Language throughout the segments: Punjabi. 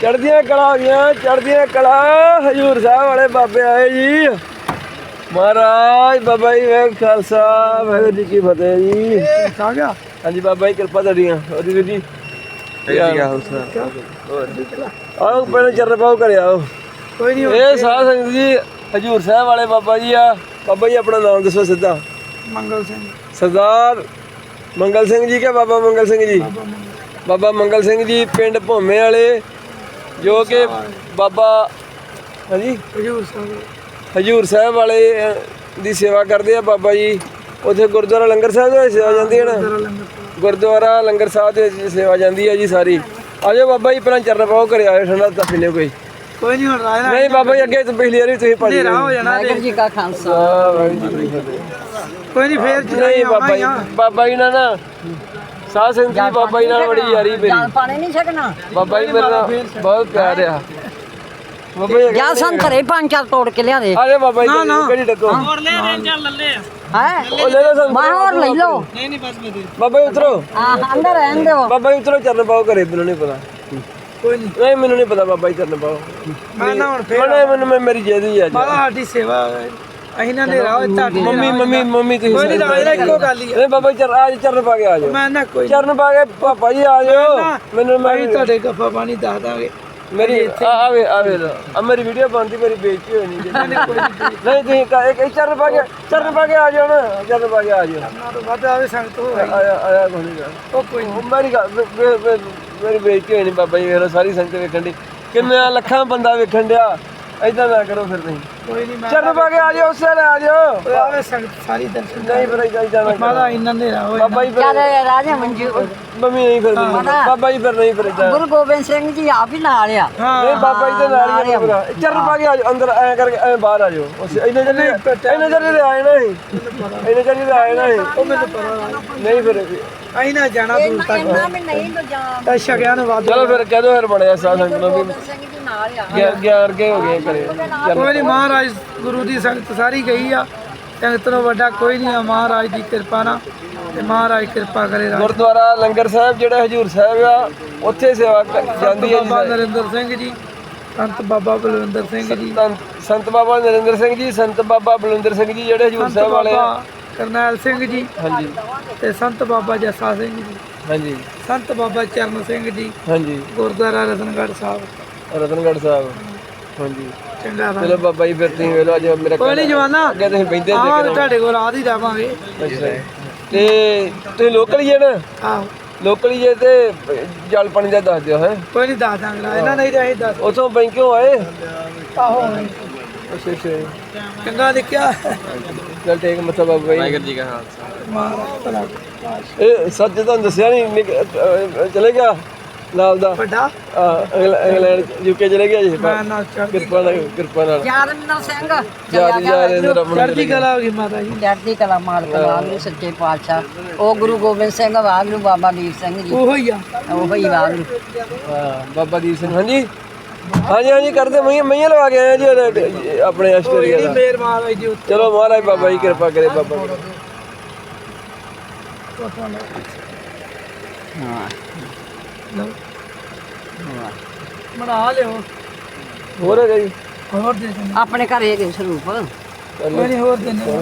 ਚੜਦੀਆਂ ਕਲਾ ਹੋਈਆਂ ਚੜਦੀਆਂ ਕਲਾ। ਹਜੂਰ ਸਾਹਿਬ ਵਾਲੇ ਬਾਬੇ ਆਏ ਜੀ। ਮਹਾਰਾਜ ਬਾਬਾ ਜੀ ਵੇਖ ਖਾਲਸਾ ਵਾਹਿਗੁਰੂ ਜੀ ਕੀ ਫਤਿਹ ਜੀ। ਆ ਗਿਆ ਹਾਂਜੀ ਬਾਬਾ ਜੀ ਕਿਰਪਾ ਤੁਹਾਡੀਆਂ। ਉਹਦੀ ਵੀਰ ਜੀ। ਆਓ ਪਹਿਲਾਂ ਚਰਨ ਪਾਓ ਘਰੇ ਆਓ। ਕੋਈ ਨਹੀਂ ਇਹ ਸਾਧ ਸੰਗਤ ਜੀ ਹਜੂਰ ਸਾਹਿਬ ਵਾਲੇ ਬਾਬਾ ਜੀ ਆ। ਬਾਬਾ ਜੀ ਆਪਣਾ ਨਾਮ ਦੱਸੋ ਸਿੱਧਾ। ਮੰਗਲ ਸਿੰਘ। ਸਰਦਾਰ ਮੰਗਲ ਸਿੰਘ ਜੀ ਕੇ ਬਾਬਾ ਮੰਗਲ ਸਿੰਘ ਜੀ? ਬਾਬਾ ਮੰਗਲ ਸਿੰਘ ਜੀ ਪਿੰਡ ਭੋਮੇ ਵਾਲੇ। ਜੋ ਕਿ ਬਾਬਾ ਹਾਂਜੀ? ਹਜੂਰ ਸਾਹਿਬ। ਹਜੂਰ ਸਾਹਿਬ ਵਾਲੇ ਦੀ ਸੇਵਾ ਕਰਦੇ ਆ ਬਾਬਾ ਜੀ। ਉਥੇ ਗੁਰਦੁਆਰਾ ਲੰਗਰ ਸਾਹਿਬ ਦੇ ਵਿੱਚ ਸੇਵਾ ਜਾਂਦੀ ਹੈ ਨਾ। ਗੁਰਦੁਆਰਾ ਲੰਗਰ ਸਾਹਿਬ। ਦੇ ਵਿੱਚ ਸੇਵਾ ਜਾਂਦੀ ਹੈ ਜੀ ਸਾਰੀ। ਆਜੋ ਬਾਬਾ ਜੀ ਪਹਿਲਾਂ ਚਰਨ ਪਾਓ ਘਰੇ ਆਇਓ ਠੰਡਾ ਤਾਂ ਪੀਨੇ ਕੋਈ। ਕੋਈ ਨਹੀਂ ਹੁਣ ਰਾਇ ਨਹੀਂ ਬਾਬਾ ਜੀ ਅੱਗੇ ਤਾਂ ਪਿਛਲੀ ਵਾਰੀ ਤੁਸੀਂ ਭੱਜ। ਗਏ ਹੋ ਜਾਣਾ ਵਾਹਿਗੁਰੂ ਜੀ ਕਾ ਖਾਲਸਾ। ਆ, ਵਾਹਿਗੁਰੂ ਜੀ ਕੀ ਫਤਿਹ। ਕੋਈ ਨਹੀਂ ਫੇਰ ਨਹੀਂ ਬਾਬਾ ਜੀ ਬਾਬਾ ਜੀ ਨਾਲ ਨਾ ਸਾਧ ਸੰਗਤ ਜੀ ਬਾਬਾ ਜੀ ਨਾਲ ਬੜੀ ਯਾਰੀ ਮੇਰੀ। ਜਲ ਪਾਣੀ ਨਹੀਂ ਛਕਣਾ। ਬਾਬਾ ਜੀ ਮੇਰੇ ਨਾਲ ਬਹੁਤ ਪਿਆਰ ਆ। ਬਾਬਾ ਜੀ ਜਾਂ ਸੰਤਰੇ ਪੰਜ ਚਾਰ ਤੋੜ ਕੇ ਲਿਆ ਦੇ। ਆਲੇ ਬਾਬਾ ਜੀ ਕਿਹੜੀ ਡੱਕੋ ਹੈ। ਉਹ ਲੈ ਲਓ ਸਾਨੂੰ। ਮੈਂ ਹੋਰ ਲੈ ਲਓ। ਬਾਬਾ ਜੀ ਉਤਰੋ। ਆ ਅੰਦਰ ਰਹਿਣ ਦਿਓ। ਬਾਬਾ ਜੀ ਉਤਰੋ ਚਰਨ ਪਾਓ ਘਰੇ ਮੈਨੂੰ ਨਹੀਂ ਪਤਾ। ਕੋਈ ਨਹੀਂ। ਨਹੀਂ ਮੈਨੂੰ ਨਹੀਂ ਪਤਾ ਬਾਬਾ ਜੀ ਚਰਨ ਪਾਓ। ਮੈਂ ਨਾ ਹੁਣ ਫੇਰ ਮੈਨੂੰ ਮੈਂ ਮੇਰੀ ਜੇਦ ਆ ਜੀ ਬਾਬਾ ਸਾਡੀ ਸੇਵਾ ਅਸੀਂ ਨਾ ਹਨੇਰਾ ਹੋਏ ਤੁਹਾਡੀ ਮੰਮੀ ਮੰਮੀ ਮੰਮੀ ਤੁਸੀਂ ਕੋਈ ਨਹੀਂ ਰਾਇ ਨਾ ਇੱਕੋ ਗੱਲ ਹੀ। ਆ। ਨਹੀਂ ਬਾਬਾ ਜੀ ਚਰਨ ਆਜ ਚਰਨ ਪਾ ਕੇ ਆ ਜਾਓ। ਮੈਂ ਨਾ ਕੋਈ ਚਰਨ ਪਾ ਕੇ ਪਾਪਾ ਜੀ ਆ ਜਾਓ। ਮੈਨੂੰ ਮੈਂ ਅਸੀਂ ਤੁਹਾਡੇ ਗੱਫਾ ਪਾਣੀ ਦੱਸ ਦਾਂਗੇ। ਮੇਰੀ ਆ- ਆਵੇ ਆਵੇ ਲਓ। ਆ ਮੇਰੀ ਵੀਡੀਓ ਬਣਦੀ ਮੇਰੀ ਬੇਇੱਜ਼ਤੀ ਹੋਣੀ ਜੀ। ਨਹੀਂ ਤੁਸੀਂ ਕ- ਇੱਕ ਇੱਕ ਚਰਨ ਪਾ ਕੇ ਚਰਨ ਪਾ ਕੇ ਆ ਜਾਓ ਨਾ। ਚਰਨ ਪਾ ਕੇ ਆ ਜਾਓ। ਨਾ ਤੋਂ ਵੱਧ ਆਵੇ ਸੰਗਤ ਹੋ ਆਈ। ਆਇਆ ਆਇਆ ਕੋਈ ਨਹੀਂ ਉਹ ਕੋਈ ਨੀ। ਉਹ ਮੇਰੀ ਮੇਰੀ ਬੇਇੱਜ਼ਤੀ ਨਹੀਂ ਬਾਬਾ ਜੀ ਲਓ ਸਾਰੀ ਸੰਗਤ ਵੇਖਣ ਦੀ। ਕਿੰਨੇ ਲੱਖਾਂ ਬੰਦਾ ਵੇਖਣ ਡਿਆ। ਐਦਾਂ ਨਾ ਕਰੋ ਫਿਰ ਨਹੀਂ ਕੋਈ ਨਹੀਂ ਮੈਂ ਪਾ ਕੇ ਆ ਜਾਓ ਉਸੇ ਵੇਲੇ ਆ ਜਾਓ। ਓਏ ਆਵੇ ਸੰਗਤ ਸਾਰੀ ਦਰਸ਼ਨ ਨਹੀਂ ਫਿਰ ਐਦਾਂ ਜਾਣਾ ਮਾਦਾ ਇੰਨਾ ਹਨੇਰਾ ਹੋਏ ਬਾਬਾ ਜੀ ਚੱਲ ਫਿਰ ਰਾਜਾ ਮੰਜੂ। ਮੰਮੀ ਨਹੀਂ ਫਿਰ ਬਾਬਾ ਜੀ ਫਿਰ ਨਹੀਂ ਫਿਰ ਗੁਰੂ ਗੋਬਿੰਦ ਸਿੰਘ ਜੀ ਆਪ ਹੀ ਨਾਲ ਆ। ਹਾਂ ਨਹੀਂ ਬਾਬਾ ਜੀ ਦੇ ਨਾਲ ਹੀ ਆ ਪਾ ਕੇ ਆ। ਜਾਓ ਅੰਦਰ ਐ ਕਰਕੇ ਐ ਬਾਹਰ ਆ ਜਾਓ। ਉਸ ਇੰਨੇ ਜਣੇ ਇੰਨੇ ਜਣੇ ਦੇ ਆਏ ਨਾ ਇੰਨੇ ਜਣੇ ਦੇ ਆਏ ਨਾ ਹੀ ਉਹ ਮੈਨੂੰ ਪਤਾ ਨਹੀਂ ਫਿਰ ਅਸੀਂ। ਨਾ ਜਾਣਾ ਦੂਰ ਤੱਕ। ਇੰਨਾ ਵੀ ਨਹੀਂ ਤੋ ਜਾਂ ਤਾਂ ਸ਼ਗਿਆਂ ਨੂੰ ਵਾਦ ਚਲੋ ਫਿਰ ਕਹਿ ਦੋ ਫਿਰ ਬਣਿਆ ਸਾਧ ਸੰਗਤ ਨੂੰ ਵੀ। ਗੋਬਿੰਦ ਸਿੰਘ ਜੀ ਨਾਲ ਆ। ਗਿਆ ਗਿਆ ਹੋ ਗਏ ਕਰੇ ਕੋਈ ਨਹੀਂ ਮਹਾਰਾਜ ਗੁਰੂ ਦੀ ਸੰਗਤ ਸਾਰੀ ਗਈ ਆ। ਸੰਗਤ ਤੋਂ ਵੱਡਾ ਕੋਈ ਨਹੀਂ ਆ। ਮਹਾਰਾਜ ਦੀ ਕਿਰਪਾ ਨਾਲ ਤੇ ਮਹਾਰਾਜ ਕਿਰਪਾ ਕਰੇ ਰਾਜ ਗੁਰਦੁਆਰਾ ਲੰਗਰ ਸਾਹਿਬ ਜਿਹੜਾ ਹਜੂਰ ਸਾਹਿਬ ਆ ਉੱਥੇ ਸੇਵਾ ਜਾਂਦੀ ਹੈ ਜੀ ਬਾਬਾ ਨਰਿੰਦਰ ਸਿੰਘ ਜੀ ਸੰਤ ਬਾਬਾ ਬਲਵਿੰਦਰ ਸਿੰਘ ਜੀ। ਸੰਤ- ਬਾਬਾ ਨਰਿੰਦਰ ਸਿੰਘ ਜੀ ਸੰਤ ਬਾਬਾ ਬਲਵਿੰਦਰ ਸਿੰਘ ਜੀ ਜਿਹੜੇ ਹਜੂਰ ਸਾਹਿਬ ਵਾਲੇ ਕਰਨੈਲ ਸਿੰਘ ਜੀ ਹਾਂਜੀ। ਤੇ ਸੰਤ ਬਾਬਾ ਜੱਸਾ ਸਿੰਘ ਜੀ। ਹਾਂਜੀ। ਸੰਤ ਬਾਬਾ ਚਰਨ ਸਿੰਘ ਜੀ। ਹਾਂਜੀ। ਗੁਰਦੁਆਰਾ ਰਤਨਗੜ੍ਹ ਸਾਹਿਬ। ਰਤਨਗੜ੍ਹ ਸਾਹਿਬ। ਹਾਂਜੀ। ਚੰਗਾ ਵਾ। ਚਲੋ ਬਾਬਾ ਜੀ ਫਿਰ ਤੁਸੀਂ ਵੇਲੋ ਅੱਜ ਮੇਰਾ ਕੋਈ ਨਹੀਂ ਜਵਾਨਾ ਅੱਗੇ ਤੁਸੀਂ ਬੈਠਦੇ ਆਵਾਂਗੇ ਤੁਹਾਡੇ ਕੋਲ ਆਦ ਹੀ ਤੇ ਤੁਸੀਂ ਲੋਕਲ ਹੀ ਹੈ ਨਾ? ਆਹੋ। ਲੋਕਲ ਹੀ ਜੇ ਤੇ ਜਲ ਪਾਣੀ ਦਾ ਦੱਸ ਦਿਓ ਹੈ? ਕੋਈ ਨਹੀਂ ਦੱਸ ਦਾਂਗਾ ਇਹਨਾਂ ਨਹੀਂ ਤਾਂ ਅਸੀਂ ਦੱਸ। ਉਥੋਂ ਬੈਂਕਿਓ ਆਏ? ਆਹੋ। ਅੱਛਾ ਅੱਛਾ। ਚੰਗਾ ਲਿਖਿਆ ਚਲ ਠੀਕ ਮੱਥਾ ਬਾਬਾ ਜੀ ਵਾਹਿਗੁਰੂ ਜੀ ਕਾ ਖਾਲਸਾ। ਮਹਾਰਾਜ ਇਹ ਸੱਚ ਤੁਹਾਨੂੰ ਦੱਸਿਆ ਨਹੀਂ ਚਲੇ ਗਿਆ? ਨਾਲ ਦਾ। ਵੱਡਾ। ਇੰਗਲੈਂਡ ਯੂਕੇ ਚਲੇ ਗਿਆ ਜੀ। ਮੈਂ ਨਾਲ ਕਿਰਪਾ ਨਾਲ ਕਿਰਪਾ ਨਾਲ। ਯਾਦਵਿੰਦਰ ਸਿੰਘ। ਯਾਦ ਯਾਦ ਇੰਦਰ ਅਮਨ ਚੜ੍ਹਦੀ ਕਲਾ ਹੋ ਗਈ ਮਾਤਾ ਜੀ। ਚੜ੍ਹਦੀ ਕਲਾ ਮਾਲਕ ਵਾਹਿਗੁਰੂ ਸੱਚੇ ਪਾਤਸ਼ਾਹ। ਉਹ ਗੁਰੂ ਗੋਬਿੰਦ ਸਿੰਘ ਵਾਹਿਗੁਰੂ ਬਾਬਾ ਦੀਪ ਸਿੰਘ ਜੀ। ਉਹੋ ਹੀ ਆ। ਉਹ ਹੀ ਵਾਹਿਗੁਰੂ ਹਾਂ ਬਾਬਾ ਦੀਪ ਸਿੰਘ। ਹਾਂਜੀ? ਹਾਂਜੀ ਹਾਂਜੀ ਕਰਦੇ। ਮਈਆਂ ਮਈਆਂ ਲਵਾ ਕੇ ਆਏ ਆ ਜੀ ਆਪਣੇ ਆਸਟ੍ਰੇਲੀਆ ਦਾ। ਮੇਰ ਮਹਾਰਾਜ ਜੀ ਉੱਤੇ ਚਲੋ ਮਹਾਰਾਜ ਬਾਬਾ ਜੀ ਕਿਰਪਾ ਕਰੇ ਬਾਬਾ ਜੀ। ਬਣਾ ਲਿਓ। ਹੋਰ ਹੈਗਾ ਜੀ? ਹੋਰ ਦੇ ਦਿੰਦੇ। ਆਪਣੇ ਘਰੇ ਹੈਗੇ ਸਰੂਪ। ਕੋਈ ਨਹੀਂ ਹੋਰ ਦਿੰਦੇ।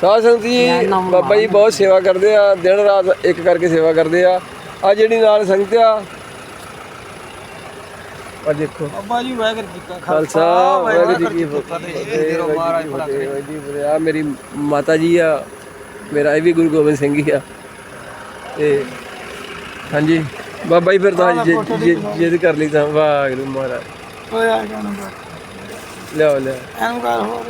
ਸਾਧ ਸੰਗਤ ਜੀ ਬਾਬਾ ਜੀ ਬਹੁਤ ਸੇਵਾ ਕਰਦੇ ਆ ਦਿਨ ਰਾਤ ਇੱਕ ਕਰਕੇ ਸੇਵਾ ਕਰਦੇ ਆ। ਆ ਜਿਹੜੀ ਨਾਲ ਸੰਗਤ ਆ। ਆ ਦੇਖੋ। ਬਾਬਾ ਜੀ ਵਾਹਿਗੁਰੂ ਜੀ ਕਾ ਖਾਲਸਾ। ਵਾਹਿਗੁਰੂ ਜੀ ਕੀ ਫਤਿਹ। ਜੀ ਆ ਮੇਰੀ ਮਾਤਾ ਜੀ ਆ। ਮੇਰਾ ਇਹ ਵੀ ਗੁਰੂ ਗੋਬਿੰਦ ਸਿੰਘ ਹੀ ਆ। ਤੇ ਹਾਂਜੀ। ਬਾਬਾ ਜੀ ਫਿਰ ਤਾਂ ਜਿ- ਜਿ- ਜਿੱਦ ਕਰ ਲਈ ਤਾਂ। ਵਾਹਿਗੁਰੂ ਮਹਾਰਾਜ। ਜਾਣਾ ਲਿਆਓ ਲਿਆਓ। ਐਨੂੰ ਕਰ ਹੋਰ।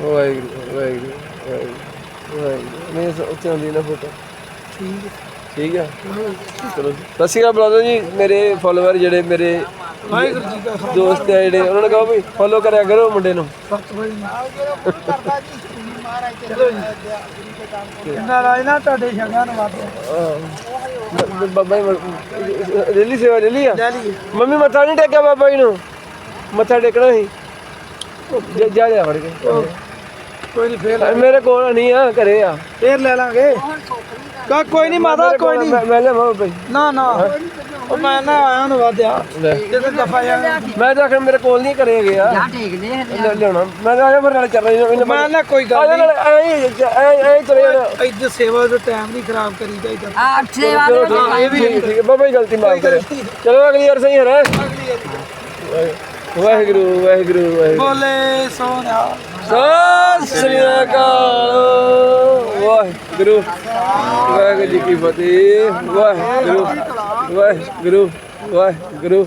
ਵਾਹਿਗੁਰੂ ਵਾਹਿਗੁਰੂ ਵਾਹਿਗੁਰੂ ਵਾਹਿਗੁਰੂ। ਮੇਰੇ ਸ- ਉੱਥੇ ਆਉਂਦੀ ਨਾ ਫੋਟੋ। ਠੀਕ ਠੀਕ ਆ? ਚਲੋ ਸਤਿ ਸ਼੍ਰੀ ਅਕਾਲ ਬ੍ਰਦਰ ਜੀ ਮੇਰੇ ਫਾਲੋਅਰ ਜਿਹੜੇ ਮੇਰੇ ਵਾਹਿਗੁਰੂ ਜੀ ਦੋਸਤ ਆ ਜਿਹੜੇ ਉਹਨਾਂ ਨੇ ਕਹੋ ਵੀ ਫੋਲੋ ਕਰਿਆ ਕਰੋ ਮੁੰਡੇ ਨੂੰ। ਸਤ ਚਲੋ ਨਾ ਤੁਹਾਡੇ ਨੂੰ ਵਾਦ ਬਾਬਾ ਜੀ ਰੈਲੀ ਸੇਵਾ ਰੈਲੀ ਆ? ਲੈ ਲਈਏ। ਮੰਮੀ ਮੱਥਾ ਨਹੀਂ ਟੇਕਿਆ ਬਾਬਾ ਜੀ ਨੂੰ? ਮੱਥਾ ਟੇਕਣਾ ਸੀ? ਜਾ- ਜਾ ਫੜ ਕੇ। ਕੋਈ ਨਹੀਂ ਫੇਰ ਲੈ- ਮੇਰੇ ਕੋਲ ਨਹੀਂ ਆ ਘਰੇ ਆ। ਫੇਰ ਲੈ ਲਾਂਗੇ। ਕਾ ਕੋਈ ਨਹੀਂ ਮਾਤਾ ਕੋਈ ਨਹੀਂ ਮੈਂ- ਮੈਂ ਲੈ ਬਾਬਾ ਜੀ ਨਾ ਨਾ। ਉਹ ਮੈਂ ਨਾ ਆਇਆ ਨੂੰ ਵਾਦਿਆ ਲੈ। ਜਦੋਂ ਦਫਾ ਜਾ ਮੈਂ ਤਾਂ ਆਖਿਰ ਮੇਰੇ ਕੋਲ ਨਹੀਂ ਘਰੇ ਗਿਆ ਜਾਂ ਠੀਕ ਦੇ ਲੈ ਲਿਆਉਣਾ। ਮੈਂ ਤਾਂ ਆਇਆ ਫਿਰ ਨਾਲ ਚੱਲ ਰਿਹਾ ਮੈਂ ਨਾ ਕੋਈ ਆ ਗੱਲ ਜਾ ਨਹੀਂ। ਨਾਲ ਐਂ ਐਂ ਐਂ ਚਲੇ ਜਾਣਾ ਇੱਥੇ ਸੇਵਾ ਦਾ ਟਾਈਮ ਨਹੀਂ ਖਰਾਬ ਕਰੀ ਜਾਈਦਾ ਆ ਸੇਵਾ ਦੇ ਚਲੋ ਵਿੱਚ ਠੀਕ ਹੈ, ਠੀਕ ਹੈ, ਠੀਕ ਹੈ ਬਾਬਾ ਜੀ ਗਲਤੀ ਮਾਫ ਕਰੇ ਚਲੋ ਅਗਲੀ ਵਾਰ ਸਹੀ ਹੈ ਨਾ। ਵਾਹਿਗੁਰੂ ਵਾਹਿਗੁਰੂ ਵਾਹਿਗੁਰੂ। ਬੋਲੇ ਸੋਨਿਆ ਸਤਿ ਸ੍ਰੀ ਅਕਾਲ। ਵਾਹਿਗੁਰੂ। ਵਾਹਿਗੁਰੂ ਜੀ ਕੀ ਫਤਿਹ। ਵਾਹਿਗੁਰੂ। ਵਾਹਿਗੁਰੂ। ਵਾਹਿਗੁਰੂ।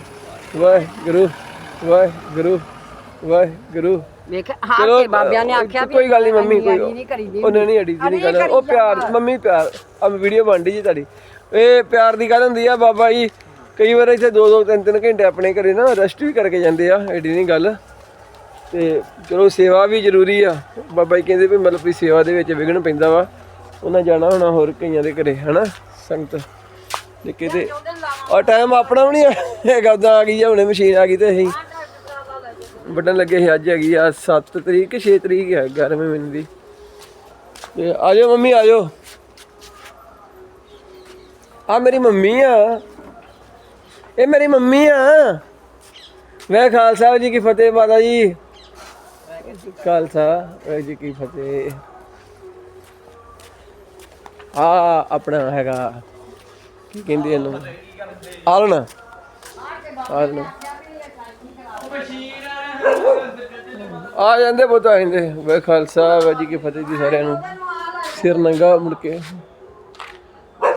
ਵਾਹਿਗੁਰੂ। ਵਾਹਿਗੁਰੂ। ਵਾਹਿਗੁਰੂ। ਵੇਖ ਹਾਂ ਕੇ ਬਾਬਿਆਂ ਨੇ ਆਖਿਆ ਵੀ ਕੋਈ ਗੱਲ ਨਹੀਂ ਮੰਮੀ ਕੋਈ ਉਹਨੇ ਨਹੀਂ ਅੜੀ ਦੀ ਨਹੀਂ ਗੱਲ ਉਹ ਪਿਆਰ ਮੰਮੀ ਪਿਆਰ ਆ ਵੀਡੀਓ ਬਣਦੀ ਜੀ ਤੁਹਾਡੀ। ਇਹ ਪਿਆਰ ਦੀ ਗੱਲ ਹੁੰਦੀ ਆ ਬਾਬਾ ਜੀ ਕਈ ਵਾਰ ਇੱਥੇ ਦੋ ਦੋ ਤਿੰਨ ਤਿੰਨ ਘੰਟੇ ਆਪਣੇ ਘਰੇ ਨਾ ਰੈਸਟ ਵੀ ਕਰਕੇ ਜਾਂਦੇ ਆ ਐਡੀ ਨਹੀਂ ਗੱਲ। ਤੇ ਚਲੋ ਸੇਵਾ ਵੀ ਜ਼ਰੂਰੀ ਆ। ਬਾਬਾ ਜੀ ਕਹਿੰਦੇ ਵੀ ਮਤਲਬ ਵੀ ਸੇਵਾ ਦੇ ਵਿੱਚ ਵਿਘਨ ਪੈਂਦਾ ਵਾ। ਉਹਨਾਂ ਜਾਣਾ ਹੋਣਾ ਹੋਰ ਕਈਆਂ ਦੇ ਘਰੇ, ਹਨਾ? ਸੰਗਤ। ਤੇ ਕਿਤੇ ਆ ਟਾਈਮ ਆਪਣਾ ਵੀ ਨਹੀਂ ਹੈਗਾ ਉਦਾਂ ਆ ਗਈ ਆ, ਹੁਣੇ ਮਸ਼ੀਨ ਆ ਗਈ ਤੇ ਅਸੀਂ। ਵੱਢਣ ਲੱਗੇ ਸੀ ਅੱਜ ਹੈਗੀ ਆ 7 ਤਰੀਕ ਕਿ 6 ਤਰੀਕ ਹੈ 11ਵੇਂ ਮਹੀਨੇ ਦੀ। ਤੇ ਆ ਜਾਓ ਮੰਮੀ ਆ ਜਾਓ ਆ ਮੇਰੀ ਮੰਮੀ ਆ। ਇਹ ਮੇਰੀ ਮੰਮੀ ਆ। ਮੈਂ ਖਾਲਸਾ ਜੀ ਕੀ ਫਤਿਹ, ਮਾਤਾ ਜੀ। ਖਾਲਸਾ ਵਾਹਿਗੁਰੂ ਜੀ ਕੀ ਫਤਿਹ। ਆ, ਆਪਣਾ ਹੈਗਾ, ਕੀ ਕਹਿੰਦੇ ਇਹਨੂੰ? ਆਲਣਾ। ਆਲਣਾ। ਆ ਜਾਂਦੇ ਪੁੱਤ, ਆ ਜਾਂਦੇ। ਵੇ ਖਾਲਸਾ, ਵਾਹਿਗੁਰੂ ਜੀ ਕੀ ਫਤਿਹ ਜੀ ਸਾਰਿਆਂ ਨੂੰ। ਸਿਰ ਨੰਗਾ ਮੁੜ ਕੇ।